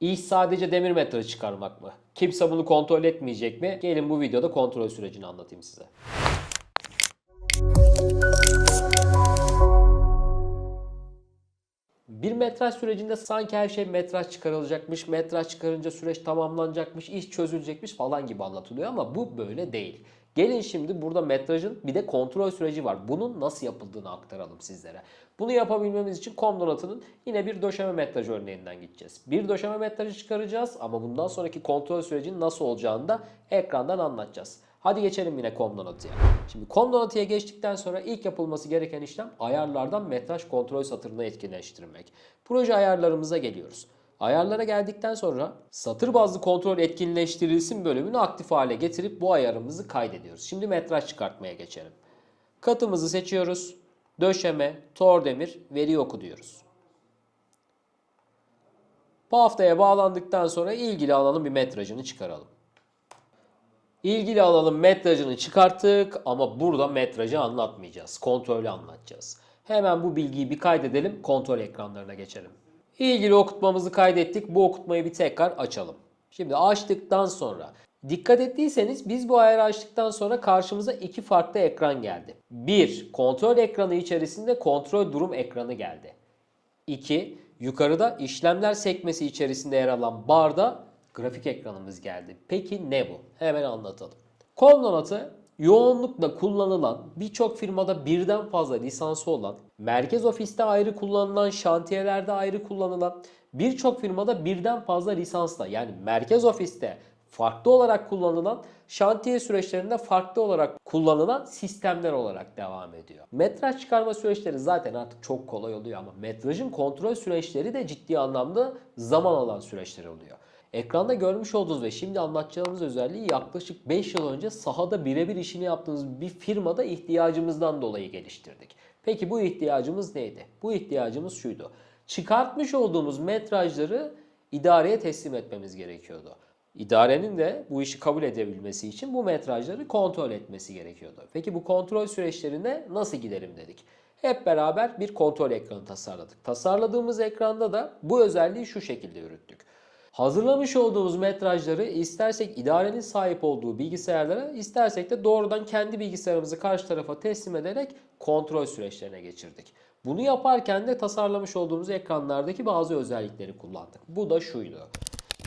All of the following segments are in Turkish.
İş sadece demir metre çıkarmak mı? Kimse bunu kontrol etmeyecek mi? Gelin bu videoda kontrol sürecini anlatayım size. Bir metraj sürecinde sanki her şey metraj çıkarılacakmış, metraj çıkarınca süreç tamamlanacakmış, iş çözülecekmiş falan gibi anlatılıyor ama bu böyle değil. Gelin şimdi burada metrajın bir de kontrol süreci var. Bunun nasıl yapıldığını aktaralım sizlere. Bunu yapabilmemiz için kom donatının yine bir döşeme metraj örneğinden gideceğiz. Bir döşeme metrajı çıkaracağız ama bundan sonraki kontrol sürecinin nasıl olacağını da ekrandan anlatacağız. Hadi geçelim yine kom donatıya. Şimdi kom donatıya geçtikten sonra ilk yapılması gereken işlem ayarlardan metraj kontrol satırını etkinleştirmek. Proje ayarlarımıza geliyoruz. Ayarlara geldikten sonra satır bazlı kontrol etkinleştirilsin bölümünü aktif hale getirip bu ayarımızı kaydediyoruz. Şimdi metraj çıkartmaya geçelim. Katımızı seçiyoruz. Döşeme, tor demir, veri oku diyoruz. Bu haftaya bağlandıktan sonra ilgili alanın bir metrajını çıkaralım. İlgili alanın metrajını çıkarttık ama burada metrajı anlatmayacağız. Kontrolü anlatacağız. Hemen bu bilgiyi bir kaydedelim. Kontrol ekranlarına geçelim. İlgili okutmamızı kaydettik. Bu okutmayı bir tekrar açalım. Şimdi açtıktan sonra dikkat ettiyseniz biz bu ayarı açtıktan sonra karşımıza iki farklı ekran geldi. Bir, kontrol ekranı içerisinde kontrol durum ekranı geldi. 2. Yukarıda işlemler sekmesi içerisinde yer alan barda grafik ekranımız geldi. Peki ne bu? Hemen anlatalım. Com donatı yoğunlukla kullanılan birçok firmada birden fazla lisansı olan, merkez ofiste ayrı kullanılan, şantiyelerde ayrı kullanılan birçok firmada birden fazla lisansla yani merkez ofiste farklı olarak kullanılan, şantiye süreçlerinde farklı olarak kullanılan sistemler olarak devam ediyor. Metraj çıkarma süreçleri zaten artık çok kolay oluyor ama metrajın kontrol süreçleri de ciddi anlamda zaman alan süreçler oluyor. Ekranda görmüş olduğunuz ve şimdi anlatacağımız özelliği yaklaşık 5 yıl önce sahada birebir işini yaptığımız bir firmada ihtiyacımızdan dolayı geliştirdik. Peki bu ihtiyacımız neydi? Bu ihtiyacımız şuydu. Çıkartmış olduğumuz metrajları idareye teslim etmemiz gerekiyordu. İdarenin de bu işi kabul edebilmesi için bu metrajları kontrol etmesi gerekiyordu. Peki bu kontrol süreçlerine nasıl gidelim dedik. Hep beraber bir kontrol ekranı tasarladık. Tasarladığımız ekranda da bu özelliği şu şekilde yürüttük. Hazırlamış olduğumuz metrajları istersek idarenin sahip olduğu bilgisayarlara, istersek de doğrudan kendi bilgisayarımızı karşı tarafa teslim ederek kontrol süreçlerine geçirdik. Bunu yaparken de tasarlamış olduğumuz ekranlardaki bazı özellikleri kullandık. Bu da şuydu.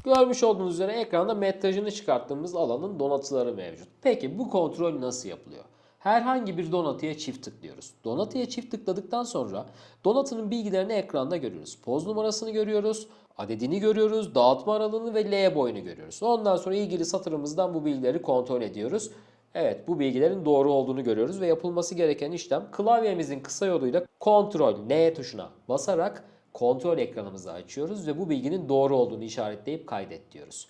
Görmüş olduğunuz üzere ekranda metrajını çıkarttığımız alanın donatıları mevcut. Peki bu kontrol nasıl yapılıyor? Herhangi bir donatıya çift tıklıyoruz. Donatıya çift tıkladıktan sonra donatının bilgilerini ekranda görüyoruz. Poz numarasını görüyoruz, adedini görüyoruz, dağıtma aralığını ve L boyunu görüyoruz. Ondan sonra ilgili satırımızdan bu bilgileri kontrol ediyoruz. Evet bu bilgilerin doğru olduğunu görüyoruz ve yapılması gereken işlem klavyemizin kısa yoluyla Ctrl N tuşuna basarak kontrol ekranımızı açıyoruz ve bu bilginin doğru olduğunu işaretleyip kaydet diyoruz.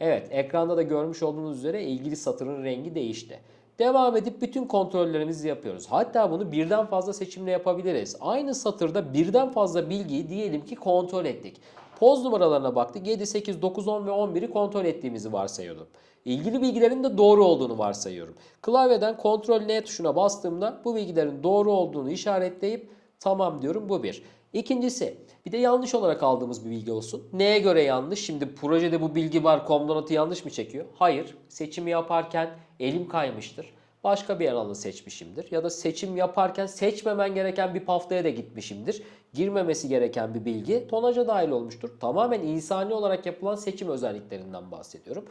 Evet ekranda da görmüş olduğunuz üzere ilgili satırın rengi değişti. Devam edip bütün kontrollerimizi yapıyoruz. Hatta bunu birden fazla seçimle yapabiliriz. Aynı satırda birden fazla bilgiyi diyelim ki kontrol ettik. Poz numaralarına baktık. 7, 8, 9, 10 ve 11'i kontrol ettiğimizi varsayıyordum. İlgili bilgilerin de doğru olduğunu varsayıyorum. Klavyeden Ctrl N tuşuna bastığımda bu bilgilerin doğru olduğunu işaretleyip tamam diyorum. Bu bir. İkincisi bir de yanlış olarak aldığımız bir bilgi olsun. Neye göre yanlış? Şimdi projede bu bilgi var komdonatı yanlış mı çekiyor? Hayır. Seçimi yaparken elim kaymıştır. Başka bir alanı seçmişimdir. Ya da seçim yaparken seçmemen gereken bir paftaya da gitmişimdir. Girmemesi gereken bir bilgi tonaja dahil olmuştur. Tamamen insani olarak yapılan seçim özelliklerinden bahsediyorum.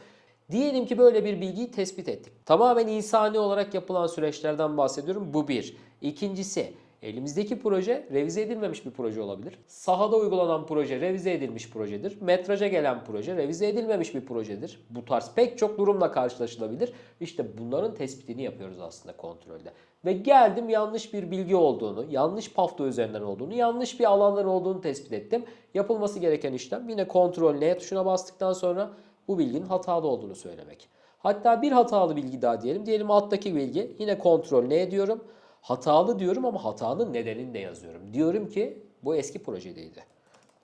Diyelim ki böyle bir bilgiyi tespit ettik. Tamamen insani olarak yapılan süreçlerden bahsediyorum. Bu bir. İkincisi Elimizdeki proje revize edilmemiş bir proje olabilir. Sahada uygulanan proje revize edilmiş projedir. Metraja gelen proje revize edilmemiş bir projedir. Bu tarz pek çok durumla karşılaşılabilir. İşte bunların tespitini yapıyoruz aslında kontrolde. Ve geldim yanlış bir bilgi olduğunu, yanlış pafta üzerinden olduğunu, yanlış bir alandan olduğunu tespit ettim. Yapılması gereken işlem yine kontrol N tuşuna bastıktan sonra bu bilginin hatalı olduğunu söylemek. Hatta bir hatalı bilgi daha diyelim. Diyelim alttaki bilgi yine kontrol N diyorum. Hatalı diyorum ama hatanın nedenini de yazıyorum. Diyorum ki bu eski projedeydi.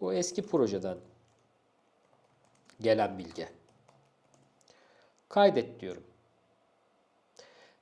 Bu eski projeden gelen bilgi. Kaydet diyorum.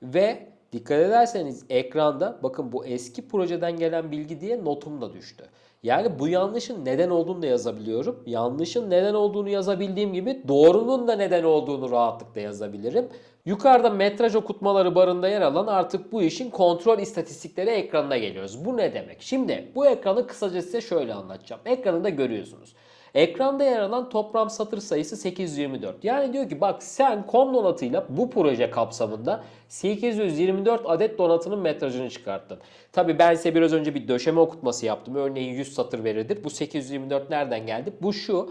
Ve dikkat ederseniz ekranda bakın bu eski projeden gelen bilgi diye notum da düştü. Yani bu yanlışın neden olduğunu da yazabiliyorum. Yanlışın neden olduğunu yazabildiğim gibi doğrunun da neden olduğunu rahatlıkla yazabilirim. Yukarıda metraj okutmaları barında yer alan artık bu işin kontrol istatistikleri ekranına geliyoruz. Bu ne demek? Şimdi bu ekranı kısaca size şöyle anlatacağım. Ekranında görüyorsunuz. Ekranda yer alan toplam satır sayısı 824. Yani diyor ki bak sen COM donatıyla bu proje kapsamında 824 adet donatının metrajını çıkarttın. Tabi ben size biraz önce bir döşeme okutması yaptım. Örneğin 100 satır verilir. Bu 824 nereden geldi? Bu şu.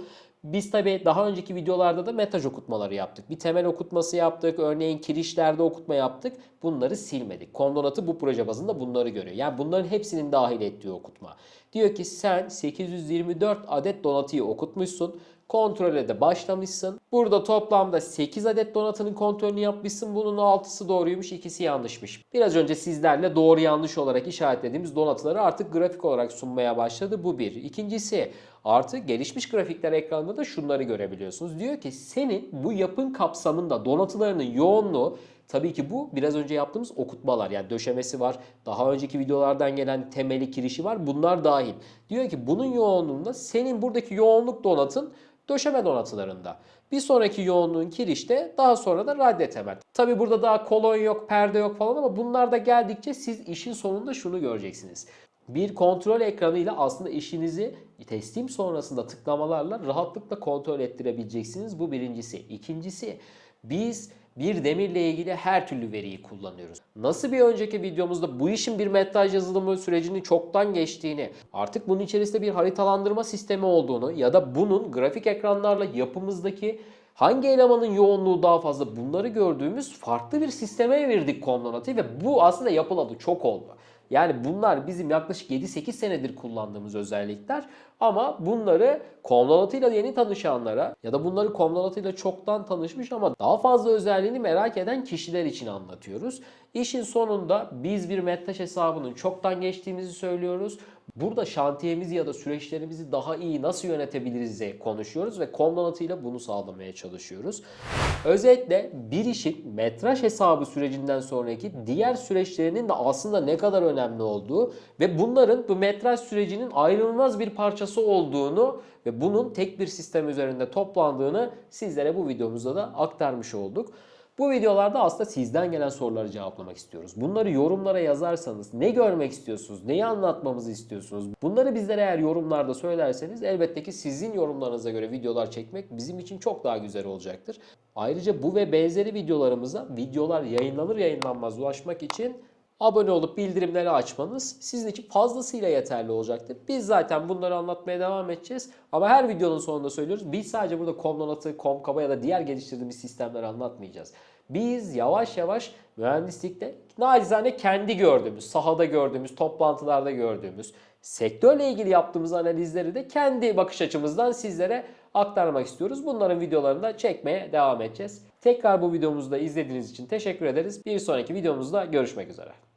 Biz tabi daha önceki videolarda da metaj okutmaları yaptık. Bir temel okutması yaptık. Örneğin kirişlerde okutma yaptık. Bunları silmedik. Kondonatı bu proje bazında bunları görüyor. Yani bunların hepsinin dahil ettiği okutma. Diyor ki sen 824 adet donatıyı okutmuşsun. Kontrole de başlamışsın. Burada toplamda 8 adet donatının kontrolünü yapmışsın. Bunun 6'sı doğruymuş, ikisi yanlışmış. Biraz önce sizlerle doğru yanlış olarak işaretlediğimiz donatıları artık grafik olarak sunmaya başladı. Bu bir. İkincisi artık gelişmiş grafikler ekranında da şunları görebiliyorsunuz. Diyor ki senin bu yapın kapsamında donatılarının yoğunluğu Tabii ki bu biraz önce yaptığımız okutmalar yani döşemesi var. Daha önceki videolardan gelen temeli kirişi var. Bunlar dahil. Diyor ki bunun yoğunluğunda senin buradaki yoğunluk donatın döşeme donatılarında. Bir sonraki yoğunluğun kirişte daha sonra da radye temel. Tabi burada daha kolon yok, perde yok falan ama bunlar da geldikçe siz işin sonunda şunu göreceksiniz. Bir kontrol ekranıyla aslında işinizi teslim sonrasında tıklamalarla rahatlıkla kontrol ettirebileceksiniz. Bu birincisi. İkincisi biz bir demirle ilgili her türlü veriyi kullanıyoruz. Nasıl bir önceki videomuzda bu işin bir metraj yazılımı sürecini çoktan geçtiğini, artık bunun içerisinde bir haritalandırma sistemi olduğunu ya da bunun grafik ekranlarla yapımızdaki hangi elemanın yoğunluğu daha fazla bunları gördüğümüz farklı bir sisteme evirdik Comdonat'ı ve bu aslında yapıladı çok oldu. Yani bunlar bizim yaklaşık 7-8 senedir kullandığımız özellikler ama bunları Comdonat'ıyla yeni tanışanlara ya da bunları Comdonat'ıyla çoktan tanışmış ama daha fazla özelliğini merak eden kişiler için anlatıyoruz. İşin sonunda biz bir Mettaş hesabının çoktan geçtiğimizi söylüyoruz. Burada şantiyemizi ya da süreçlerimizi daha iyi nasıl yönetebiliriz diye konuşuyoruz ve Comdonat'ıyla bunu sağlamaya çalışıyoruz. Özetle bir işin metraj hesabı sürecinden sonraki diğer süreçlerinin de aslında ne kadar önemli olduğu ve bunların bu metraj sürecinin ayrılmaz bir parçası olduğunu ve bunun tek bir sistem üzerinde toplandığını sizlere bu videomuzda da aktarmış olduk. Bu videolarda aslında sizden gelen soruları cevaplamak istiyoruz. Bunları yorumlara yazarsanız ne görmek istiyorsunuz, neyi anlatmamızı istiyorsunuz? Bunları bizlere eğer yorumlarda söylerseniz elbette ki sizin yorumlarınıza göre videolar çekmek bizim için çok daha güzel olacaktır. Ayrıca bu ve benzeri videolarımıza videolar yayınlanır yayınlanmaz ulaşmak için abone olup bildirimleri açmanız sizin için fazlasıyla yeterli olacaktır. Biz zaten bunları anlatmaya devam edeceğiz. Ama her videonun sonunda söylüyoruz. Biz sadece burada Comdonat'ı, Comkaba ya da diğer geliştirdiğimiz sistemleri anlatmayacağız. Biz yavaş yavaş mühendislikte nacizane kendi gördüğümüz, sahada gördüğümüz, toplantılarda gördüğümüz, sektörle ilgili yaptığımız analizleri de kendi bakış açımızdan sizlere aktarmak istiyoruz. Bunların videolarını da çekmeye devam edeceğiz. Tekrar bu videomuzu da izlediğiniz için teşekkür ederiz. Bir sonraki videomuzda görüşmek üzere.